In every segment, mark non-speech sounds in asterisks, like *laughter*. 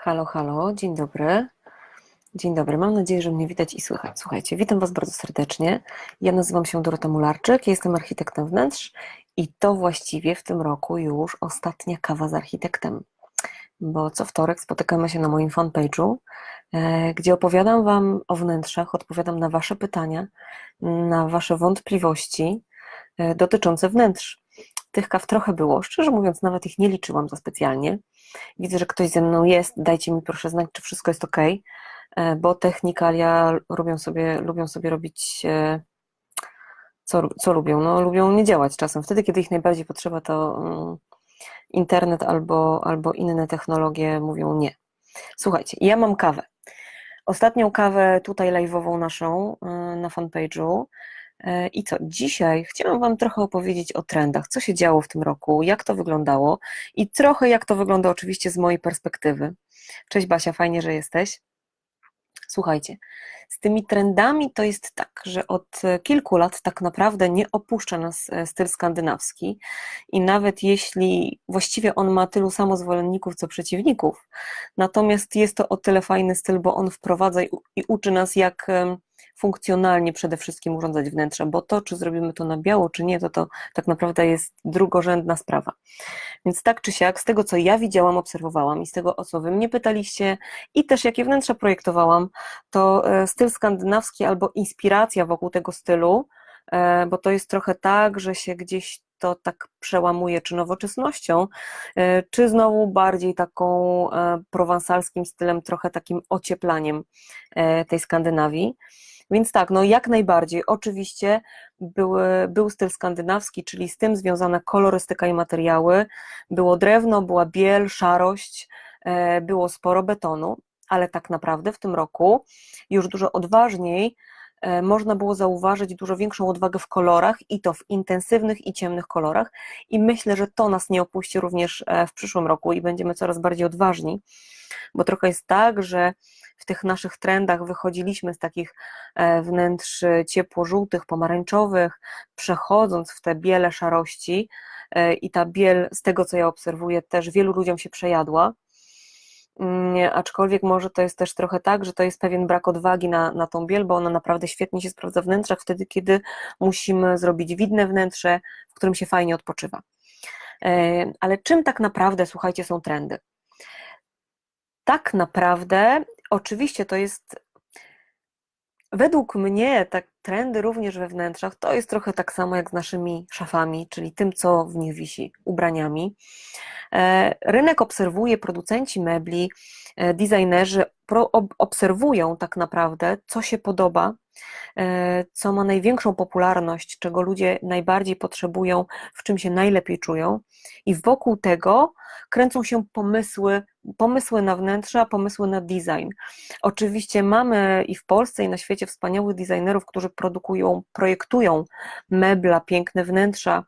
Halo, halo, dzień dobry. Dzień dobry, mam nadzieję, że mnie widać i słychać. Słuchajcie, witam Was bardzo serdecznie. Ja nazywam się Dorota Mularczyk, jestem architektem wnętrz i to właściwie w tym roku już ostatnia kawa z architektem, bo co wtorek spotykamy się na moim fanpage'u, e, gdzie opowiadam Wam o wnętrzach, odpowiadam na Wasze pytania, na Wasze wątpliwości e, dotyczące wnętrz. Tych kaw trochę było, szczerze mówiąc, nawet ich nie liczyłam za specjalnie. Widzę, że ktoś ze mną jest, dajcie mi proszę znać, czy wszystko jest ok, bo technikalia lubią sobie, lubią sobie robić, e, co, co lubią? No, lubią nie działać czasem. Wtedy, kiedy ich najbardziej potrzeba, to mm, internet albo, albo inne technologie mówią nie. Słuchajcie, ja mam kawę. Ostatnią kawę tutaj live'ową naszą e, na fanpage'u E, I co? Dzisiaj chciałam Wam trochę opowiedzieć o trendach, co się działo w tym roku, jak to wyglądało i trochę jak to wygląda oczywiście z mojej perspektywy. Cześć Basia, fajnie, że jesteś. Słuchajcie, z tymi trendami to jest tak, że od kilku lat tak naprawdę nie opuszcza nas e, styl skandynawski i nawet jeśli właściwie on ma tylu samo zwolenników, co przeciwników, natomiast jest to o tyle fajny styl, bo on wprowadza i uczy nas, jak funkcjonalnie przede wszystkim urządzać wnętrze, bo to, czy zrobimy to na biało, czy nie, to to tak naprawdę jest drugorzędna sprawa. Więc tak czy siak, z tego co ja widziałam, obserwowałam i z tego o co wy mnie pytaliście i też jakie wnętrza projektowałam, to e, styl skandynawski albo inspiracja wokół tego stylu, e, bo to jest trochę tak, że się gdzieś to tak przełamuje, czy nowoczesnością, e, czy znowu bardziej taką prowansalskim stylem, trochę takim ocieplaniem tej Skandynawii. Więc tak, no jak najbardziej. Oczywiście był, styl skandynawski, czyli z tym związana kolorystyka i materiały. Było drewno, była biel, szarość, e, było sporo betonu, ale tak naprawdę w tym roku już dużo odważniej e, można było zauważyć dużo większą odwagę w kolorach i to w intensywnych i ciemnych kolorach i myślę, że to nas nie opuści również e, w przyszłym roku i będziemy coraz bardziej odważni, bo trochę jest tak, że w tych naszych trendach wychodziliśmy z takich e, wnętrz ciepło-żółtych, pomarańczowych, przechodząc w te biele szarości e, i ta biel, z tego co ja obserwuję, też wielu ludziom się przejadła. Mm, aczkolwiek może to jest też trochę tak, że to jest pewien brak odwagi na, na tą biel, bo ona naprawdę świetnie się sprawdza w wnętrzach wtedy, kiedy musimy zrobić widne wnętrze, w którym się fajnie odpoczywa. E, ale czym tak naprawdę, słuchajcie, są trendy? Tak naprawdę Oczywiście to jest, według mnie, tak trendy również we wnętrzach, to jest trochę tak samo jak z naszymi szafami, czyli tym, co w nich wisi, ubraniami. E, rynek obserwuje, producenci mebli, e, designerzy obserwują tak naprawdę, co się podoba, e, co ma największą popularność, czego ludzie najbardziej potrzebują, w czym się najlepiej czują, i wokół tego kręcą się pomysły, pomysły na wnętrza, pomysły na design. Oczywiście mamy i w Polsce, i na świecie wspaniałych designerów, którzy produkują, projektują mebla, piękne wnętrza,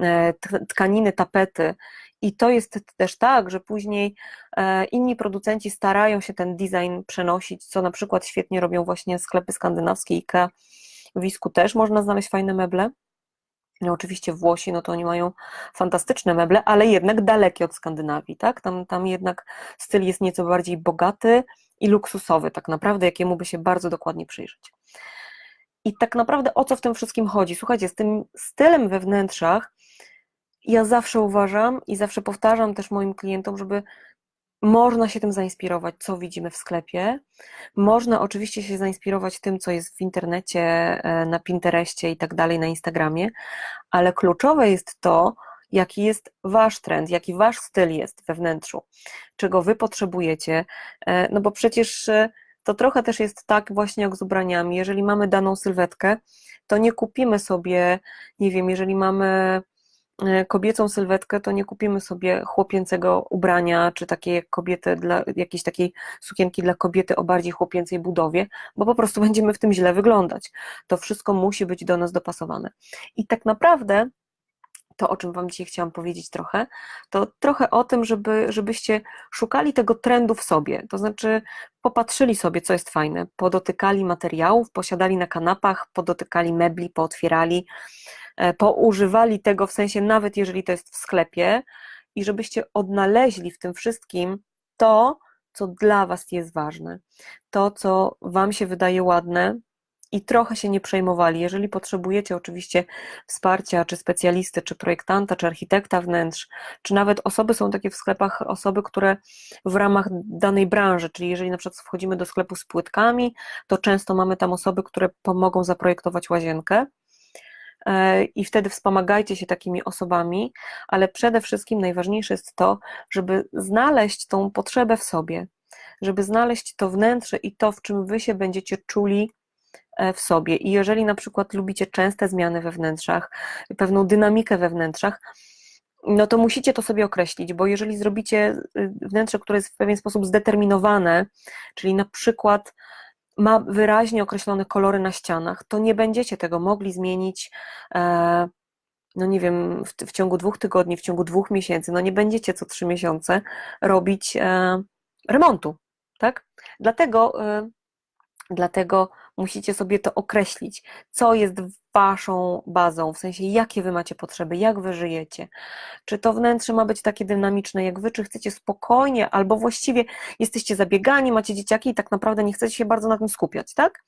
e, tkaniny, tapety. I to jest też tak, że później e, inni producenci starają się ten design przenosić, co na przykład świetnie robią właśnie sklepy skandynawskie, IKEA, w Wisku też można znaleźć fajne meble. No oczywiście Włosi, no to oni mają fantastyczne meble, ale jednak dalekie od Skandynawii, tak? Tam, tam jednak styl jest nieco bardziej bogaty i luksusowy, tak naprawdę, jakiemu by się bardzo dokładnie przyjrzeć. I tak naprawdę o co w tym wszystkim chodzi? Słuchajcie, z tym stylem we wnętrzach ja zawsze uważam i zawsze powtarzam też moim klientom, żeby można się tym zainspirować, co widzimy w sklepie. Można oczywiście się zainspirować tym, co jest w internecie, e, na Pinterestie i tak dalej, na Instagramie, ale kluczowe jest to, jaki jest wasz trend, jaki wasz styl jest we wnętrzu, czego wy potrzebujecie, e, no bo przecież e, to trochę też jest tak właśnie jak z ubraniami. Jeżeli mamy daną sylwetkę, to nie kupimy sobie, nie wiem, jeżeli mamy kobiecą sylwetkę, to nie kupimy sobie chłopięcego ubrania, czy takiej jak kobiety dla, jakiejś takiej sukienki dla kobiety o bardziej chłopięcej budowie, bo po prostu *laughs* będziemy w tym źle wyglądać. To wszystko musi być do nas dopasowane. I tak naprawdę to, o czym Wam dzisiaj chciałam powiedzieć trochę, to trochę o tym, żeby, żebyście szukali tego trendu w sobie, to znaczy popatrzyli sobie, co jest fajne, podotykali materiałów, posiadali na kanapach, podotykali mebli, pootwierali, E, poużywali tego w sensie, nawet jeżeli to jest w sklepie, i żebyście odnaleźli w tym wszystkim to, co dla Was jest ważne, to, co Wam się wydaje ładne, i trochę się nie przejmowali. Jeżeli potrzebujecie oczywiście wsparcia, czy specjalisty, czy projektanta, czy architekta wnętrz, czy nawet osoby są takie w sklepach, osoby, które w ramach danej branży, czyli jeżeli na przykład wchodzimy do sklepu z płytkami, to często mamy tam osoby, które pomogą zaprojektować łazienkę. E, I wtedy wspomagajcie się takimi osobami, ale przede wszystkim najważniejsze jest to, żeby znaleźć tą potrzebę w sobie, żeby znaleźć to wnętrze i to, w czym wy się będziecie czuli E, w sobie. I jeżeli na przykład lubicie częste zmiany we wnętrzach, pewną dynamikę we wnętrzach, no to musicie to sobie określić, bo jeżeli zrobicie y, wnętrze, które jest w pewien sposób zdeterminowane, czyli na przykład ma wyraźnie określone kolory na ścianach, to nie będziecie tego mogli zmienić, e, no nie wiem, w, w ciągu dwóch tygodni, w ciągu dwóch miesięcy, no nie będziecie co trzy miesiące robić e, remontu, tak? Dlatego Dlatego musicie sobie to określić, co jest waszą bazą, w sensie jakie wy macie potrzeby, jak wy żyjecie. Czy to wnętrze ma być takie dynamiczne jak wy, czy chcecie spokojnie, albo właściwie jesteście zabiegani, macie dzieciaki i tak naprawdę nie chcecie się bardzo na tym skupiać, tak?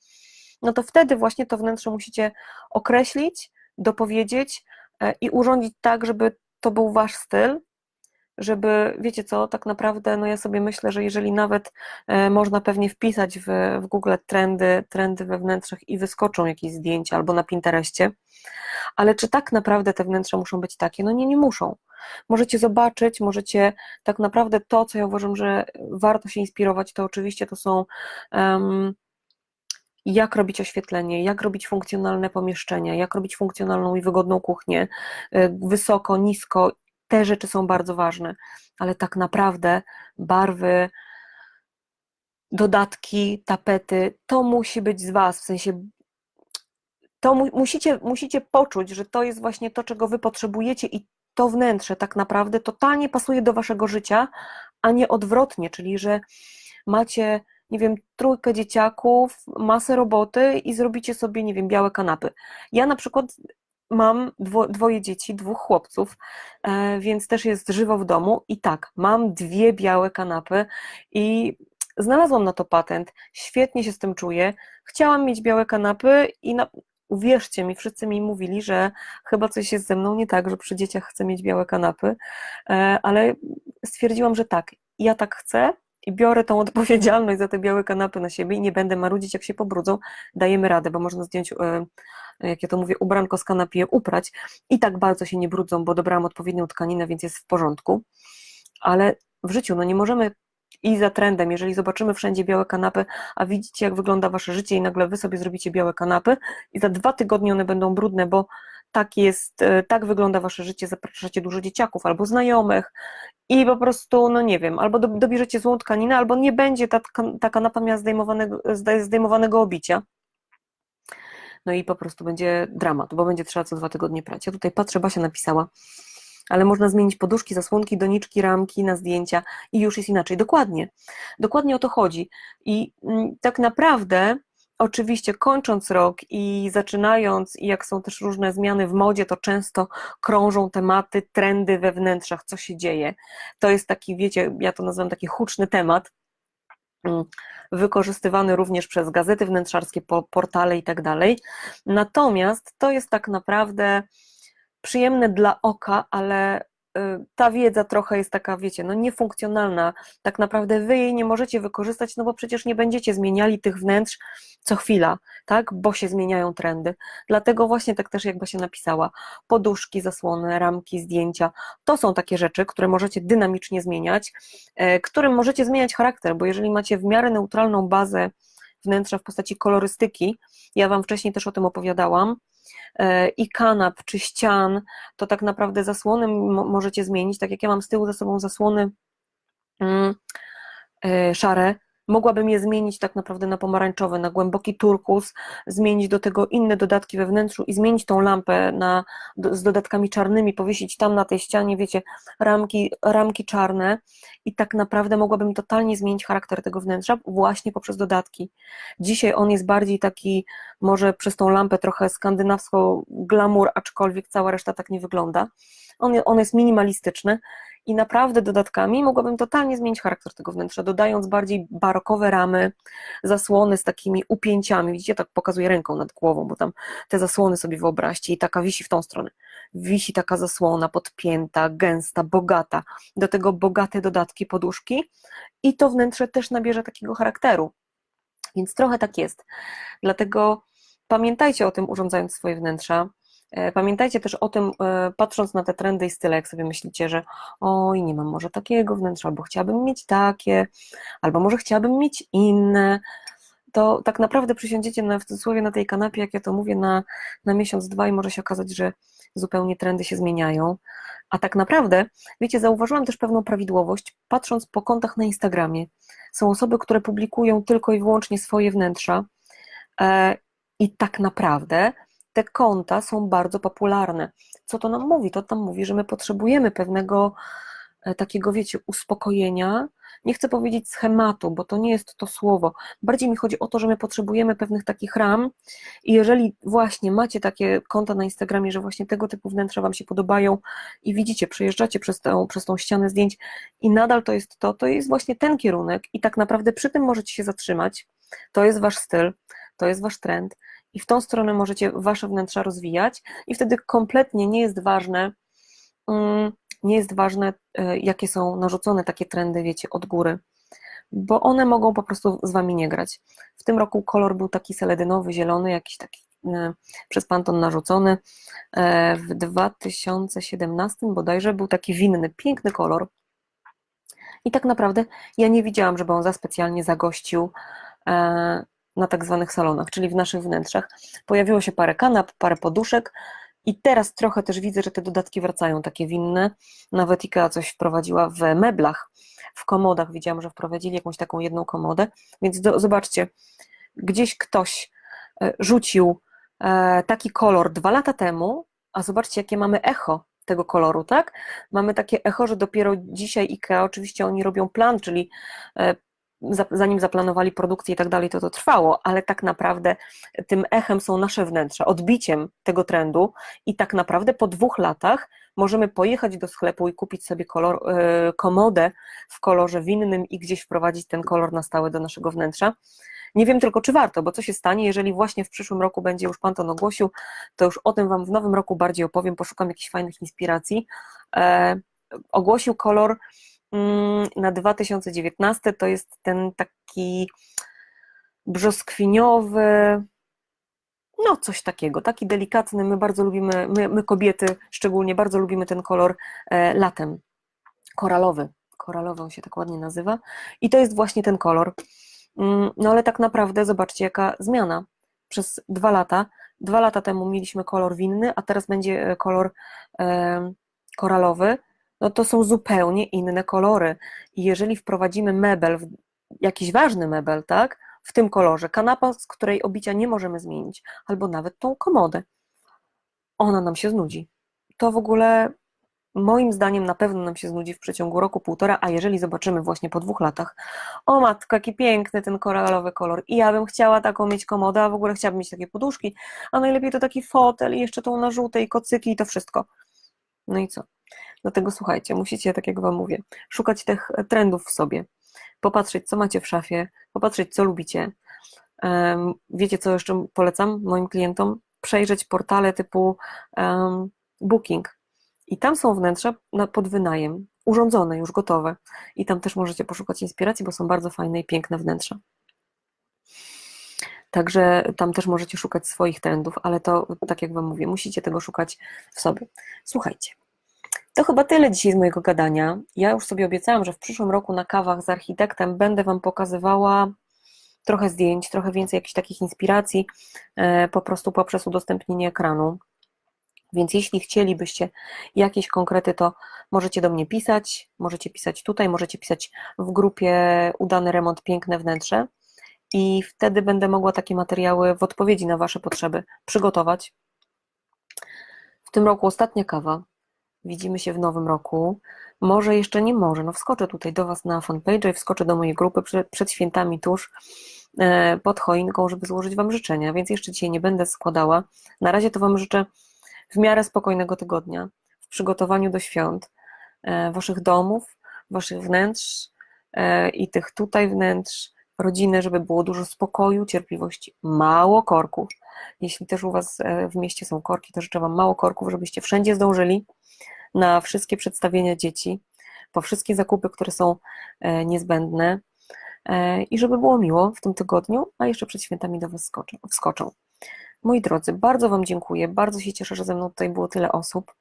No to wtedy właśnie to wnętrze musicie określić, dopowiedzieć e, i urządzić tak, żeby to był wasz styl, żeby, wiecie co, tak naprawdę, no ja sobie myślę, że jeżeli nawet e, można pewnie wpisać w, w Google trendy, trendy we wnętrzach i wyskoczą jakieś zdjęcia albo na Pinterestie, ale czy tak naprawdę te wnętrza muszą być takie? No nie, nie muszą. Możecie zobaczyć, możecie tak naprawdę to, co ja uważam, że warto się inspirować, to oczywiście to są um, jak robić oświetlenie, jak robić funkcjonalne pomieszczenia, jak robić funkcjonalną i wygodną kuchnię, e, wysoko, nisko te rzeczy są bardzo ważne, ale tak naprawdę barwy, dodatki, tapety, to musi być z Was, w sensie to mu, musicie, musicie poczuć, że to jest właśnie to, czego Wy potrzebujecie i to wnętrze tak naprawdę totalnie pasuje do Waszego życia, a nie odwrotnie, czyli że macie, nie wiem, trójkę dzieciaków, masę roboty i zrobicie sobie, nie wiem, białe kanapy. Ja na przykład mam dwo, dwoje dzieci, dwóch chłopców, e, więc też jest żywo w domu. I tak, mam dwie białe kanapy i znalazłam na to patent, świetnie się z tym czuję, chciałam mieć białe kanapy i na, uwierzcie mi, wszyscy mi mówili, że chyba coś jest ze mną nie tak, że przy dzieciach chcę mieć białe kanapy, e, ale stwierdziłam, że tak, ja tak chcę i biorę tą *laughs* odpowiedzialność za te białe kanapy na siebie i nie będę marudzić, jak się pobrudzą, dajemy radę, bo można zdjąć, e, jak ja to mówię, ubranko z kanapy, uprać. I tak bardzo się nie brudzą, bo dobrałam odpowiednią tkaninę, więc jest w porządku, ale w życiu, no nie możemy i za trendem, jeżeli zobaczymy wszędzie białe kanapy, a widzicie, jak wygląda wasze życie i nagle wy sobie zrobicie białe kanapy i za dwa tygodnie one będą brudne, bo tak jest, e, tak wygląda wasze życie, zapraszacie dużo dzieciaków albo znajomych i po prostu, no nie wiem, albo dobierzecie złą tkaninę, albo nie będzie ta, ta kanapa miała zdejmowanego, zdejmowanego obicia. No i po prostu będzie dramat, bo będzie trzeba co dwa tygodnie prać. Ja tutaj patrzę, Basia napisała, ale można zmienić poduszki, zasłonki, doniczki, ramki na zdjęcia i już jest inaczej. Dokładnie, dokładnie o to chodzi. I mm, tak naprawdę Oczywiście kończąc rok i zaczynając, i jak są też różne zmiany w modzie, to często krążą tematy, trendy we wnętrzach, co się dzieje. To jest taki, wiecie, ja to nazywam taki huczny temat, wykorzystywany również przez gazety wnętrzarskie, portale i tak dalej. Natomiast to jest tak naprawdę przyjemne dla oka, ale Y, ta wiedza trochę jest taka, wiecie, no niefunkcjonalna. Tak naprawdę wy jej nie możecie wykorzystać, no bo przecież nie będziecie zmieniali tych wnętrz co chwila, tak? Bo się zmieniają trendy. Dlatego właśnie tak też jakby się napisała, poduszki, zasłony, ramki, zdjęcia, to są takie rzeczy, które możecie dynamicznie zmieniać, e, którym możecie zmieniać charakter, bo jeżeli macie w miarę neutralną bazę wnętrza w postaci kolorystyki, ja Wam wcześniej też o tym opowiadałam, E, i kanap czy ścian, to tak naprawdę zasłony możecie zmienić. Tak jak ja mam z tyłu za sobą zasłony mm, e, szare, mogłabym je zmienić tak naprawdę na pomarańczowe, na głęboki turkus, zmienić do tego inne dodatki we wnętrzu i zmienić tą lampę na, z dodatkami czarnymi, powiesić tam na tej ścianie, wiecie, ramki, ramki czarne i tak naprawdę mogłabym totalnie zmienić charakter tego wnętrza właśnie poprzez dodatki. Dzisiaj on jest bardziej taki, może przez tą lampę trochę skandynawsko glamour, aczkolwiek cała reszta tak nie wygląda. On, on jest minimalistyczny i naprawdę dodatkami mogłabym totalnie zmienić charakter tego wnętrza, dodając bardziej barokowe ramy, zasłony z takimi upięciami. Widzicie, tak pokazuję ręką nad głową, bo tam te zasłony sobie wyobraźcie i taka wisi w tą stronę. Wisi taka zasłona podpięta, gęsta, bogata. Do tego bogate dodatki, poduszki i to wnętrze też nabierze takiego charakteru. Więc trochę tak jest. Dlatego pamiętajcie o tym, urządzając swoje wnętrza. E, Pamiętajcie też o tym, e, patrząc na te trendy i style, jak sobie myślicie, że oj, nie mam może takiego wnętrza, albo chciałabym mieć takie, albo może chciałabym mieć inne, to tak naprawdę przysiądziecie na, w cudzysłowie na tej kanapie, jak ja to mówię, na, na miesiąc, dwa i może się okazać, że zupełnie trendy się zmieniają. A tak naprawdę, wiecie, zauważyłam też pewną prawidłowość, patrząc po kontach na Instagramie. Są osoby, które publikują tylko i wyłącznie swoje wnętrza e, i tak naprawdę te konta są bardzo popularne. Co to nam mówi? To nam mówi, że my potrzebujemy pewnego e, takiego, wiecie, uspokojenia. Nie chcę powiedzieć schematu, bo to nie jest to słowo. Bardziej mi chodzi o to, że my potrzebujemy pewnych takich ram i jeżeli właśnie macie takie konta na Instagramie, że właśnie tego typu wnętrza Wam się podobają i widzicie, przejeżdżacie przez tą, przez tą ścianę zdjęć i nadal to jest to, to jest właśnie ten kierunek i tak naprawdę przy tym możecie się zatrzymać. To jest Wasz styl, to jest Wasz trend i w tą stronę możecie wasze wnętrza rozwijać i wtedy kompletnie nie jest ważne, mm, nie jest ważne, e, jakie są narzucone takie trendy, wiecie, od góry, bo one mogą po prostu z wami nie grać. W tym roku kolor był taki seledynowy, zielony, jakiś taki e, przez Panton narzucony. E, W 2017 bodajże był taki winny, piękny kolor. I tak naprawdę ja nie widziałam, żeby on za specjalnie zagościł na tak zwanych salonach, czyli w naszych wnętrzach. Pojawiło się parę kanap, parę poduszek i teraz trochę też widzę, że te dodatki wracają takie winne. Nawet IKEA coś wprowadziła w meblach, w komodach widziałam, że wprowadzili jakąś taką jedną komodę, więc do, zobaczcie, gdzieś ktoś e, rzucił e, taki kolor dwa lata temu, a zobaczcie, jakie mamy echo tego koloru, tak? Mamy takie echo, że dopiero dzisiaj IKEA, oczywiście oni robią plan, czyli e, zanim zaplanowali produkcję i tak dalej, to to trwało, ale tak naprawdę tym echem są nasze wnętrza, odbiciem tego trendu i tak naprawdę po dwóch latach możemy pojechać do sklepu i kupić sobie kolor, e, komodę w kolorze winnym i gdzieś wprowadzić ten kolor na stałe do naszego wnętrza. Nie wiem tylko, czy warto, bo co się stanie, jeżeli właśnie w przyszłym roku będzie już Pan to ogłosił, to już o tym Wam w nowym roku bardziej opowiem, poszukam jakichś fajnych inspiracji. E, ogłosił kolor na 2019 to jest ten taki brzoskwiniowy, no coś takiego, taki delikatny, my bardzo lubimy, my, my kobiety szczególnie bardzo lubimy ten kolor e, latem, koralowy, koralowy się tak ładnie nazywa. I to jest właśnie ten kolor, mm, no ale tak naprawdę zobaczcie jaka zmiana. Przez dwa lata, dwa lata temu mieliśmy kolor winny, a teraz będzie e, kolor e, koralowy, no to są zupełnie inne kolory. I jeżeli wprowadzimy mebel, jakiś ważny mebel, tak, w tym kolorze, kanapa, z której obicia nie możemy zmienić, albo nawet tą komodę, ona nam się znudzi. To w ogóle moim zdaniem na pewno nam się znudzi w przeciągu roku, półtora, a jeżeli zobaczymy właśnie po dwóch latach, o matko, jaki piękny ten koralowy kolor i ja bym chciała taką mieć komodę, a w ogóle chciałabym mieć takie poduszki, a najlepiej to taki fotel i jeszcze tą na żółte i kocyki i to wszystko. No i co? Dlatego słuchajcie, musicie, tak jak Wam mówię, szukać tych trendów w sobie, popatrzeć, co macie w szafie, popatrzeć, co lubicie. Wiecie, co jeszcze polecam moim klientom? Przejrzeć portale typu um, Booking. I tam są wnętrza pod wynajem, urządzone, już gotowe. I tam też możecie poszukać inspiracji, bo są bardzo fajne i piękne wnętrza. Także tam też możecie szukać swoich trendów, ale to, tak jak Wam mówię, musicie tego szukać w sobie. Słuchajcie, to chyba tyle dzisiaj z mojego gadania. Ja już sobie obiecałam, że w przyszłym roku na kawach z architektem będę Wam pokazywała trochę zdjęć, trochę więcej jakichś takich inspiracji, e, po prostu poprzez udostępnienie ekranu. Więc jeśli chcielibyście jakieś konkrety, to możecie do mnie pisać, możecie pisać tutaj, możecie pisać w grupie Udany Remont Piękne Wnętrze i wtedy będę mogła takie materiały w odpowiedzi na Wasze potrzeby przygotować. W tym roku ostatnia kawa, Widzimy się w nowym roku. Może jeszcze nie może, no wskoczę tutaj do Was na fanpage i wskoczę do mojej grupy przed, przed świętami tuż e, pod choinką, żeby złożyć Wam życzenia, więc jeszcze dzisiaj nie będę składała. Na razie to Wam życzę w miarę spokojnego tygodnia, w przygotowaniu do świąt. e, Waszych domów, Waszych wnętrz e, i tych tutaj wnętrz, rodziny, żeby było dużo spokoju, cierpliwości, mało korków. Jeśli też u Was w mieście są korki, to życzę Wam mało korków, żebyście wszędzie zdążyli na wszystkie przedstawienia dzieci, po wszystkie zakupy, które są e, niezbędne e, i żeby było miło w tym tygodniu, a jeszcze przed świętami do Was skoczą, wskoczą. Moi drodzy, bardzo Wam dziękuję, bardzo się cieszę, że ze mną tutaj było tyle osób.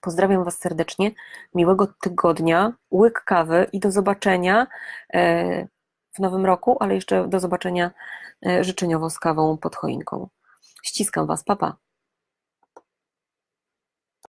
Pozdrawiam Was serdecznie, miłego tygodnia, łyk kawy i do zobaczenia e, w nowym roku, ale jeszcze do zobaczenia życzeniowo z kawą pod choinką. Ściskam Was, papa. Pa.